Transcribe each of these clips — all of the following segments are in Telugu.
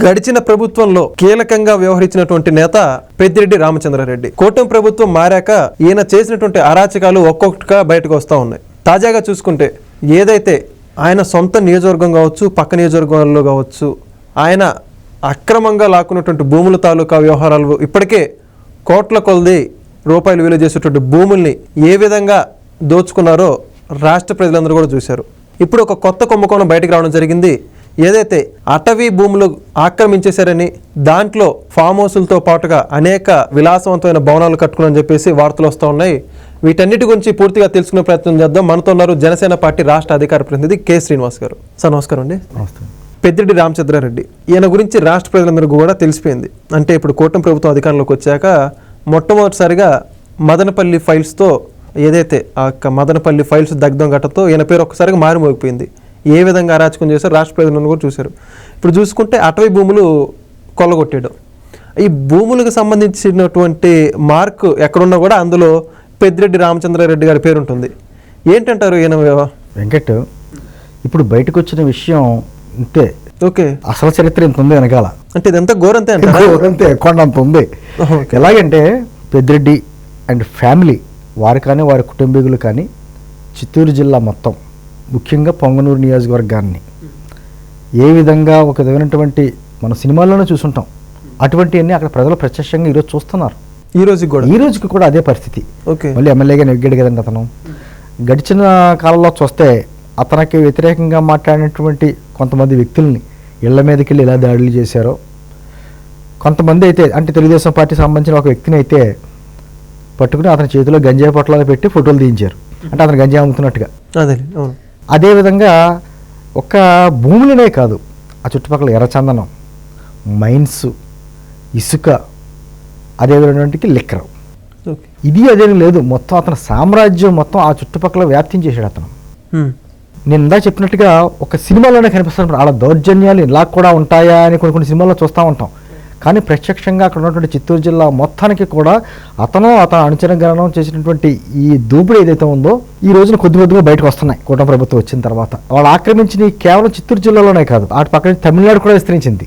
గడిచిన ప్రభుత్వంలో కీలకంగా వ్యవహరించినటువంటి నేత పెద్దిరెడ్డి రామచంద్రారెడ్డి. కూటమి ప్రభుత్వం మారాక ఈయన చేసినటువంటి అరాచకాలు ఒక్కొక్కటిగా బయటకు వస్తూ ఉన్నాయి. తాజాగా చూసుకుంటే ఏదైతే ఆయన సొంత నియోజకవర్గం కావచ్చు పక్క నియోజకవర్గాల్లో కావచ్చు ఆయన అక్రమంగా లాక్కున్నటువంటి భూముల తాలూకా వ్యవహారాలు ఇప్పటికే కోట్ల కొలది రూపాయలు విలువ చేసేటువంటి భూముల్ని ఏ విధంగా దోచుకున్నారో రాష్ట్ర ప్రజలందరూ కూడా చూశారు. ఇప్పుడు ఒక కొత్త కుంభకోణం బయటకు రావడం జరిగింది. ఏదైతే అటవీ భూములు ఆక్రమించేశారని దాంట్లో ఫామ్ హౌసులతో పాటుగా అనేక విలాసవంతమైన భవనాలు కట్టుకుని చెప్పేసి వార్తలు వస్తూ ఉన్నాయి. వీటన్నిటి గురించి పూర్తిగా తెలుసుకునే ప్రయత్నం చేద్దాం. మనతో ఉన్నారు జనసేన పార్టీ రాష్ట్ర అధికార ప్రతినిధి కె శ్రీనివాస్ గారు. సార్ నమస్కారం అండి. పెద్దిరెడ్డి రామచంద్రారెడ్డి ఈయన గురించి రాష్ట్ర ప్రజలందరికీ కూడా తెలిసిపోయింది. అంటే ఇప్పుడు కూటమి ప్రభుత్వం అధికారంలోకి వచ్చాక మొట్టమొదటిసారిగా మదనపల్లి ఫైల్స్తో ఏదైతే ఆ యొక్క మదనపల్లి ఫైల్స్ దగ్ధం ఘటతో ఈయన పేరు ఒక్కసారిగా మారిమోగిపోయింది. ఏ విధంగా అరాచకం చేశారు రాష్ట్ర ప్రజలను కూడా చూశారు. ఇప్పుడు చూసుకుంటే అటవీ భూములు కొల్లగొట్టేయడం ఈ భూములకు సంబంధించినటువంటి మార్క్ ఎక్కడున్నా కూడా అందులో పెద్దిరెడ్డి రామచంద్రారెడ్డి గారి పేరు ఉంటుంది ఏంటంటారు ఈయన వెంకట్ ఇప్పుడు బయటకు వచ్చిన విషయం ఇంతే. ఓకే. అసలు చరిత్ర ఇంత ఉంది వెనకాల. అంటే ఇదంతా ఘోరంతే అంటారా? అంతే కొండంత ఉంది. ఎలాగంటే పెద్దిరెడ్డి అండ్ ఫ్యామిలీ వారు కానీ వారి కుటుంబీకులు కానీ చిత్తూరు జిల్లా మొత్తం ముఖ్యంగా పొంగనూరు నియోజకవర్గాన్ని. ఏ విధంగా ఒక విధమైనటువంటి మన సినిమాల్లోనే చూసుంటాం. అటువంటివన్నీ అక్కడ ప్రజలు ప్రత్యక్షంగా ఈరోజు చూస్తున్నారు. ఈ రోజుకి కూడా? ఈ రోజుకి కూడా అదే పరిస్థితి. ఓకే. మళ్ళీ ఎమ్మెల్యేగా నెగ్గాడు కదండి అతను. గడిచిన కాలంలో చూస్తే అతనికి వ్యతిరేకంగా మాట్లాడినటువంటి కొంతమంది వ్యక్తుల్ని ఇళ్ళ మీదకి వెళ్ళి ఎలా దాడులు చేశారో కొంతమంది అయితే అంటే తెలుగుదేశం పార్టీ సంబంధించిన ఒక వ్యక్తిని అయితే పట్టుకుని అతని చేతిలో గంజాయి పొట్లాలు పెట్టి ఫోటోలు తీయించారు. అంటే అతను గంజాయి అమ్ముతున్నట్టుగా. అదే అవును. అదేవిధంగా ఒక భూములనే కాదు ఆ చుట్టుపక్కల ఎర్రచందనం మైన్స్ ఇసుక అదేవిధమైనటువంటి లిక్కర్. ఇది అదేం లేదు మొత్తం అతని సామ్రాజ్యం మొత్తం ఆ చుట్టుపక్కల వ్యాప్తించేశాడు అతను. నేను ఇందా చెప్పినట్టుగా ఒక సినిమాలోనే కనిపిస్తాను అలా దౌర్జన్యాలు ఇలా కూడా ఉంటాయా అని కొన్ని కొన్ని సినిమాల్లో చూస్తూ ఉంటాం. కానీ ప్రత్యక్షంగా అక్కడ ఉన్నటువంటి చిత్తూరు జిల్లా మొత్తానికి కూడా అతను అతను అనుచర గణనం చేసినటువంటి ఈ దూపిడి ఏదైతే ఉందో ఈ రోజున కొద్ది కొద్దిగా బయటకు వస్తున్నాయి. కూటమి ప్రభుత్వం వచ్చిన తర్వాత. వాళ్ళు ఆక్రమించిన కేవలం చిత్తూరు జిల్లాలోనే కాదు అటు పక్కన తమిళనాడు కూడా విస్తరించింది.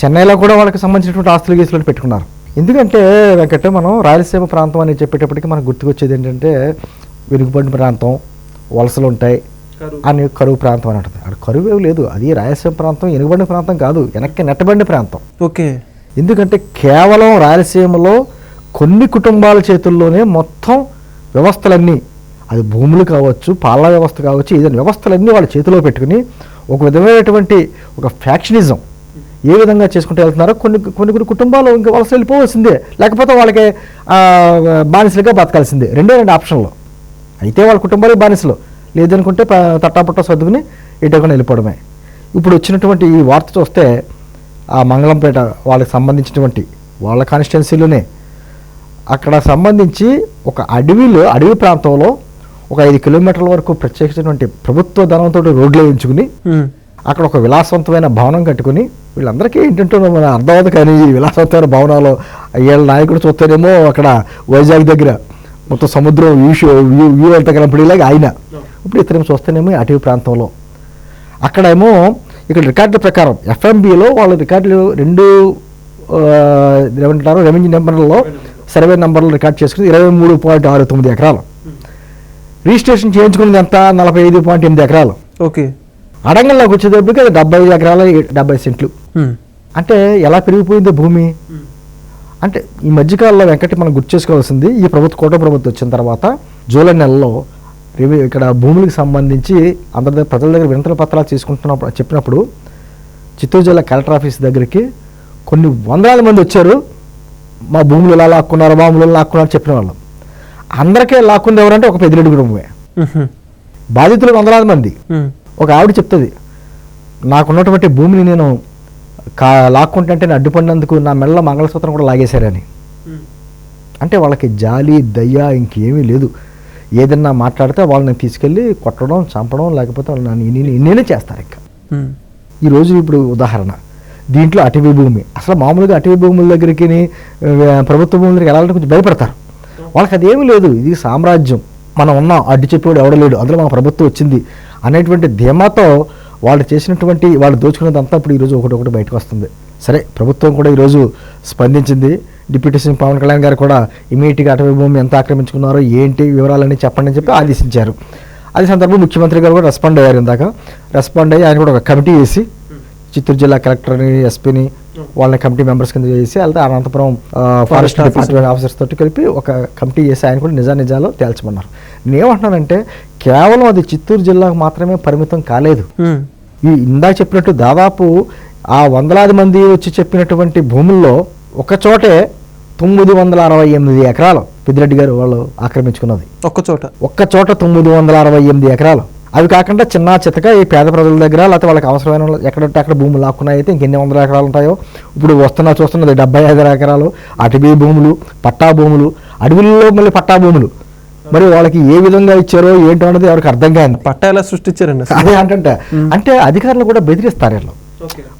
చెన్నైలో కూడా వాళ్ళకి సంబంధించినటువంటి ఆస్తులు గీసులు పెట్టుకున్నారు. ఎందుకంటే వెంకట మనం రాయలసీమ ప్రాంతం అని చెప్పేటప్పటికి మనకు గుర్తుకొచ్చేది ఏంటంటే వెనుకబడిన ప్రాంతం వలసలు ఉంటాయి. అని కరువు ప్రాంతం అని ఉంటుంది అక్కడ కరువు ఏమి లేదు. అది రాయలసీమ ప్రాంతం వెనుకబడిన ప్రాంతం కాదు. వెనక్కి నెట్టబడిన ప్రాంతం. ఓకే. ఎందుకంటే కేవలం రాయలసీమలో కొన్ని కుటుంబాల చేతుల్లోనే మొత్తం వ్యవస్థలన్నీ అది భూములు కావచ్చు పాలనా వ్యవస్థ కావచ్చు ఏదైనా వ్యవస్థలన్నీ వాళ్ళ చేతిలో పెట్టుకుని ఒక విధమైనటువంటి ఒక ఫ్యాక్షనిజం ఏ విధంగా చేసుకుంటూ వెళ్తున్నారో కొన్ని కొన్ని కొన్ని కుటుంబాలు ఇంకా వలస వెళ్ళిపోవాల్సిందే. లేకపోతే వాళ్ళకి బానిసలుగా బతకాల్సిందే. రెండే రెండు ఆప్షన్లు. అయితే వాళ్ళ కుటుంబాలకు బానిసలు. లేదనుకుంటే తట్టాపుట్ట సర్దుకుని ఇటుకొని వెళ్ళిపోవడమే ఇప్పుడు వచ్చినటువంటి ఈ వార్త చూస్తే ఆ మంగళంపేట వాళ్ళకి సంబంధించినటువంటి వాళ్ళ కాన్స్టిట్యున్సీలోనే అక్కడ సంబంధించి ఒక అడవిలో అడవి ప్రాంతంలో ఒక ఐదు కిలోమీటర్ల వరకు ప్రత్యేకించినటువంటి ప్రభుత్వ ధనంతో రోడ్లు వేయించుకుని. అక్కడ ఒక విలాసవంతమైన భవనం కట్టుకుని వీళ్ళందరికీ ఏంటంటే మన అర్థమవుతుంది కానీ ఈ విలాసవంతమైన భవనాలు వీళ్ళ నాయకుడు చూస్తేనేమో అక్కడ వైజాగ్ దగ్గర మొత్తం సముద్రం వ్యూ వ్యూ వ్యూ అంతా కనపడేలాగా ఆయన ఇప్పుడు ఇతరేమో చూస్తేనేమో అటవీ ప్రాంతంలో. అక్కడేమో ఇక్కడ రికార్డుల ప్రకారం ఎఫ్ఎంబిలో వాళ్ళ రికార్డులు రెండు ఏమంటారు? రెవెన్యూ నెంబర్లలో సర్వే నెంబర్లు రికార్డ్ చేసుకుని ఇరవై మూడు పాయింట్ ఆరు తొమ్మిది ఎకరాలు. రిజిస్ట్రేషన్ చేయించుకున్నది ఎంత? నలభై ఐదు పాయింట్ ఎనిమిది ఎకరాలు. ఓకే. అడంగల్లోకి వచ్చేటప్పటికి అది డెబ్బై ఐదు ఎకరాల డెబ్బై సెంట్లు. అంటే ఎలా పెరిగిపోయిందో భూమి? అంటే ఈ మధ్యకాలంలో వెంకటి మనం గుర్తు చేసుకోవాల్సింది ఈ ప్రభుత్వ కోట ప్రభుత్వం వచ్చిన తర్వాత జూలై నెలలో ఇక్కడ భూములకు సంబంధించి అందరి దగ్గర ప్రజల దగ్గర వినతుల పత్రాలు తీసుకుంటున్నప్పుడు చెప్పినప్పుడు చిత్తూరు జిల్లా కలెక్టర్ ఆఫీస్ దగ్గరికి కొన్ని వందలాది మంది వచ్చారు. మా భూములు ఎలా లాక్కున్నారు మా భూములు లాక్కున్నారు చెప్పిన వాళ్ళు అందరికీ లాక్కుంది ఎవరంటే ఒక పెద్దిరెడ్డి కుటుంబమే. బాధితులు వందలాది మంది. ఒక ఆవిడ చెప్తుంది నాకున్నటువంటి భూమిని నేను కా లాక్కుంటే నేను అడ్డుపడినందుకు నా మెల్ల మంగళసూత్రం కూడా లాగేశారని. అంటే వాళ్ళకి జాలి దయ ఇంకేమీ లేదు. ఏదన్నా మాట్లాడితే వాళ్ళని తీసుకెళ్ళి కొట్టడం చంపడం లేకపోతే వాళ్ళని ఇన్ని- ఇన్నేనే చేస్తారు ఇంకా. హ్మ్. ఈ రోజు ఇప్పుడు ఉదాహరణ. దీంట్లో అటవీ భూమి. అసలు మామూలుగా అటవీ భూముల దగ్గరికి ప్రభుత్వ భూముల దగ్గరికి వెళ్ళాలంటే కొంచెం భయపడతారు. వాళ్ళకి అదేమీ లేదు. ఇది సామ్రాజ్యం. మనం ఉన్నాం అడ్డు చెప్పేవాడు ఎవడలేడు అందులో మన ప్రభుత్వం వచ్చింది అనేటువంటి ధీమాతో వాళ్ళు చేసినటువంటి వాళ్ళు దోచుకున్నదంతా ఇప్పుడు ఈరోజు ఒకటి ఒకటి బయటకు వస్తుంది. సరే ప్రభుత్వం కూడా ఈరోజు స్పందించింది. డిప్యూటీ సీఎం పవన్ కళ్యాణ్ గారు కూడా ఇమీడియట్గా అటవీ భూమి ఎంత ఆక్రమించుకున్నారో ఏంటి వివరాలన్నీ చెప్పండి అని చెప్పి ఆదేశించారు అదే సందర్భంలో ముఖ్యమంత్రి గారు కూడా రెస్పాండ్ అయ్యారు ఇందాక రెస్పాండ్ అయ్యి ఆయన కూడా ఒక కమిటీ వేసి చిత్తూరు జిల్లా కలెక్టర్ని ఎస్పీని వాళ్ళని కమిటీ మెంబర్స్ కింద చేసి అలాగే అనంతపురం ఫారెస్ట్. డిపార్ట్మెంట్ ఆఫీసర్స్ తోటి కలిపి ఒక కమిటీ చేసి ఆయన కూడా నిజా నిజాలు తేల్చమన్నారు నేనేమంటున్నానంటే కేవలం అది చిత్తూరు జిల్లాకు మాత్రమే పరిమితం కాలేదు ఉమ్. ఈ ఇందాక చెప్పినట్టు దాదాపు ఆ వందలాది మంది వచ్చి చెప్పినటువంటి భూముల్లో ఒక చోటే తొమ్మిది వందల అరవై ఎనిమిది ఎకరాలు. పెద్దిరెడ్డి గారు వాళ్ళు ఆక్రమించుకున్నది. ఒక్క చోట. ఒక్క చోట తొమ్మిది వందల అరవై ఎనిమిది ఎకరాలు. అవి కాకుండా చిన్న చితక ఈ పేద ప్రజల దగ్గర లేకపోతే వాళ్ళకి అవసరమైన ఎక్కడంటే అక్కడ భూములు లాక్కున్నాయి అయితే ఇంకెన్ని వందల ఎకరాలు ఉంటాయో ఇప్పుడు వస్తున్నా చూస్తున్నది డెబ్బై ఐదు ఎకరాలు అటవీ భూములు పట్టా భూములు అడవుల్లో మళ్ళీ పట్టా భూములు. మరి వాళ్ళకి ఏ విధంగా ఇచ్చారో ఏంటో అనేది ఎవరికి అర్థం కాదు. పట్టా ఎలా సృష్టించారండి? అదే అంటే అంటే అధికారులు కూడా బెదిరిస్తారు వీళ్ళు.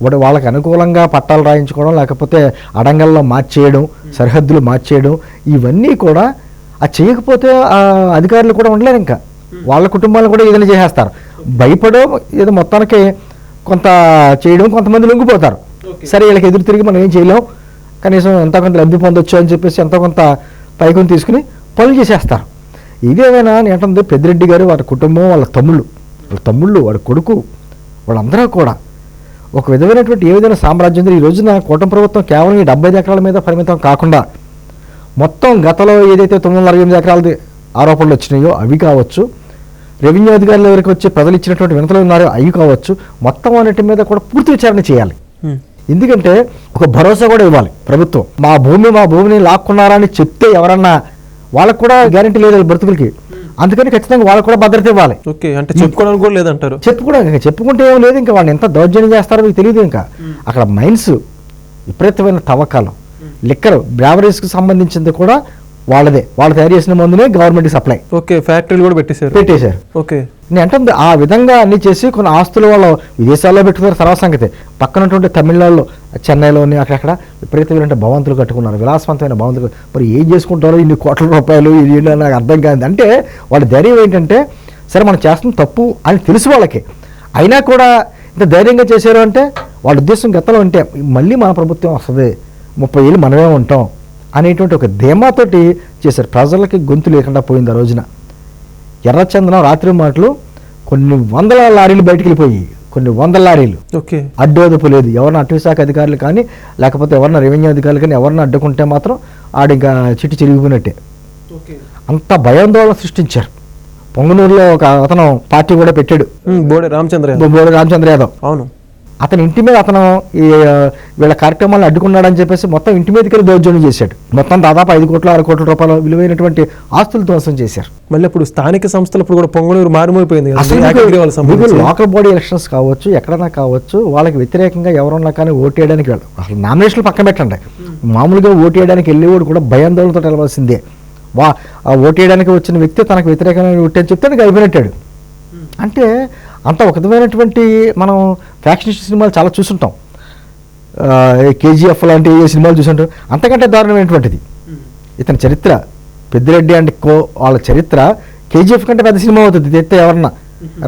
వాడు వాళ్ళకి అనుకూలంగా పట్టాలు రాయించుకోవడం లేకపోతే అడంగల్లో మార్చేయడం సరిహద్దులు మార్చేయడం ఇవన్నీ కూడా అది చేయకపోతే ఆ అధికారులు కూడా ఉండలేరు ఇంకా. వాళ్ళ కుటుంబాలను కూడా ఏదైనా చేసేస్తారు. భయపడో ఏదో మొత్తానికి కొంత చేయడం కొంతమంది లొంగిపోతారు. సరే వీళ్ళకి ఎదురు తిరిగి మనం ఏం చేయలేం. కనీసం ఎంత కొంత లబ్ధి పొందొచ్చు అని చెప్పేసి ఎంతో కొంత పైకొని తీసుకుని పనులు చేసేస్తారు. ఇదేమైనా ఏంటంటే పెద్దిరెడ్డి గారు వాళ్ళ కుటుంబం వాళ్ళ తమ్ముళ్ళు. వాళ్ళ తమ్ముళ్ళు వాడి కొడుకు వాళ్ళందరూ కూడా ఒక విధమైనటువంటి ఏ విధమైన సామ్రాజ్యం. ఈ రోజున కూటమి ప్రభుత్వం కేవలం ఈ డెబ్బై ఎకరాల మీద పరిమితం కాకుండా మొత్తం గతంలో ఏదైతే తొమ్మిది వందల అరవై ఎనిమిది ఎకరాలది ఆరోపణలు వచ్చినాయో అవి కావచ్చు రెవెన్యూ అధికారుల దగ్గరికి వచ్చి ప్రజలు ఇచ్చినటువంటి వినతలు ఉన్నారో అవి కావచ్చు మొత్తం అన్నిటి మీద కూడా పూర్తి విచారణ చేయాలి. ఎందుకంటే ఒక భరోసా కూడా ఇవ్వాలి ప్రభుత్వం మా భూమి మా భూమిని లాక్కున్నారని చెప్తే ఎవరన్నా వాళ్ళకు కూడా గ్యారంటీ లేదు బ్రతుకులకి అందుకని ఖచ్చితంగా వాళ్ళకు కూడా భద్రత ఇవ్వాలి. ఓకే అంటే చెప్పుకోవడానికి కూడా లేదంటారు? చెప్పుకోవడం ఇంకా చెప్పుకుంటే ఏం లేదు ఇంకా వాళ్ళు ఎంత దౌర్జన్యం చేస్తారో మీకు తెలియదు ఇంకా. అక్కడ మైన్స్ విపరీతమైన తవ్వకాలు. లిక్కర్ బ్రావరీస్కి సంబంధించింది కూడా వాళ్ళదే. వాళ్ళు తయారు చేసిన మందునే గవర్నమెంట్కి సప్లై. ఓకే ఫ్యాక్టరీలు కూడా పెట్టేశారు. పెట్టేశారు. ఓకే. నేను అంటే ఆ విధంగా అన్ని చేసి కొన్ని ఆస్తులు వాళ్ళు విదేశాల్లో పెట్టుకున్నారు తర్వాత సంగతి. పక్కనటువంటి తమిళనాడులో చెన్నైలోని అక్కడక్కడ విపరీతమైన భవంతులు కట్టుకున్నారు విలాసవంతమైన భవంతులు. మరి ఏం చేసుకుంటారో ఇన్ని కోట్ల రూపాయలు ఇది ఏంటో నాకు అర్థం కాదు అంటే వాళ్ళ ధైర్యం ఏంటంటే సరే మనం చేస్తున్న తప్పు అని తెలుసు వాళ్ళకి. అయినా కూడా ఇంత ధైర్యంగా చేశారు అంటే వాళ్ళ ఉద్దేశం గతంలో ఉంటే మళ్ళీ మన ప్రభుత్వం వస్తుంది. ముప్పై ఏళ్ళు మనమే ఉంటాం అనేటువంటి ఒక ధీమాతోటి చేశారు. ప్రజలకి గొంతు లేకుండా పోయింది ఆ రోజున. ఎర్రచందనం రాత్రి మాటలు కొన్ని వందల లారీలు బయటికి వెళ్ళిపోయి కొన్ని వందల లారీలు. ఓకే. అడ్డోదపు లేదు. ఎవరిని అటవీ శాఖ అధికారులు కానీ లేకపోతే ఎవరిన రెవెన్యూ అధికారులు కానీ ఎవరిని అడ్డుకుంటే మాత్రం ఆడు ఇంకా చిట్టి చిరిగిపోయినట్టే. అంత భయాందోళన సృష్టించారు. పొంగనూరులో ఒక అతను పార్టీ కూడా పెట్టాడు. బోడే రామచంద్ర. బోడి రామచంద్ర యాదవ్. అవును. అతని ఇంటి మీద అతను ఈ వీళ్ళ కార్యక్రమాలను అడ్డుకున్నాడని చెప్పేసి మొత్తం ఇంటి మీదకి వెళ్ళి దౌర్జన్యం చేశాడు. మొత్తం దాదాపు ఐదు కోట్ల ఆరు కోట్ల రూపాయల విలువైనటువంటి ఆస్తులు ధ్వంసం చేశారు. మళ్ళీ ఇప్పుడు స్థానిక సంస్థలు ఇప్పుడు కూడా పొంగనూరు సంబంధించి. లోకల్ బాడీ ఎలక్షన్స్ కావచ్చు ఎక్కడైనా కావచ్చు వాళ్ళకి వ్యతిరేకంగా ఎవరున్నా కానీ ఓటు వేయడానికి వెళ్ళరు. అసలు నామినేషన్లు పక్కన పెట్టండి. మామూలుగా ఓటు వేయడానికి వెళ్ళేవాడు కూడా భయాందోళనతో వెళ్ళవలసిందే వా ఆ ఓటు వేయడానికి వచ్చిన వ్యక్తి తనకు వ్యతిరేకమైన ఓటు చెప్తే నీకు అయిపోయినట్టాడు అంటే అంత ఒక విధమైనటువంటి మనం ఫ్యాక్షనిస్ట్ సినిమాలు చాలా చూసుంటాం కేజీఎఫ్ లాంటి ఏ సినిమాలు చూసుంటాం అంతకంటే దారుణమైనటువంటిది. ఇతని చరిత్ర పెద్దిరెడ్డి అండ్ కో వాళ్ళ చరిత్ర కేజీఎఫ్ కంటే పెద్ద సినిమా అవుతుంది. తెస్తే ఎవరన్నా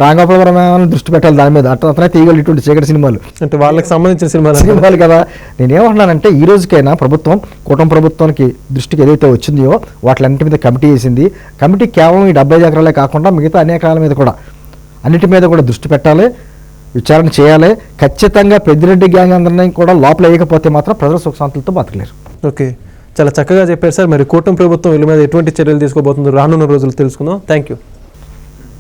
రాంగోపాలవరం ఏమన్నా దృష్టి పెట్టాలి దాని మీద. అట్లా అతనే తీయగలరు ఇటువంటి చీకటి సినిమాలు. అంటే వాళ్ళకి సంబంధించిన సినిమాలు. సినిమాలు కదా. నేనేమంటున్నానంటే ఈ రోజుకైనా ప్రభుత్వం కూటమి ప్రభుత్వానికి దృష్టికి ఏదైతే వచ్చిందో వాటిలన్నిటి మీద కమిటీ వేసింది. కమిటీ కేవలం ఈ డెబ్బై ఎకరాలే కాకుండా మిగతా అనేక ఎకరాల మీద కూడా అన్నిటి మీద కూడా దృష్టి పెట్టాలి విచారణ చేయాలి. ఖచ్చితంగా పెద్దిరెడ్డి గ్యాంగ్ అందరినీ కూడా లోపల వేయకపోతే మాత్రం ప్రజల సుఖశాంతులతో బతకలేరు. ఓకే. చాలా చక్కగా చెప్పారు సార్. మరి కూటమి ప్రభుత్వం వీళ్ళ మీద ఎటువంటి చర్యలు తీసుకోబోతుందో రానున్న రోజులు తెలుసుకుందాం. Thank you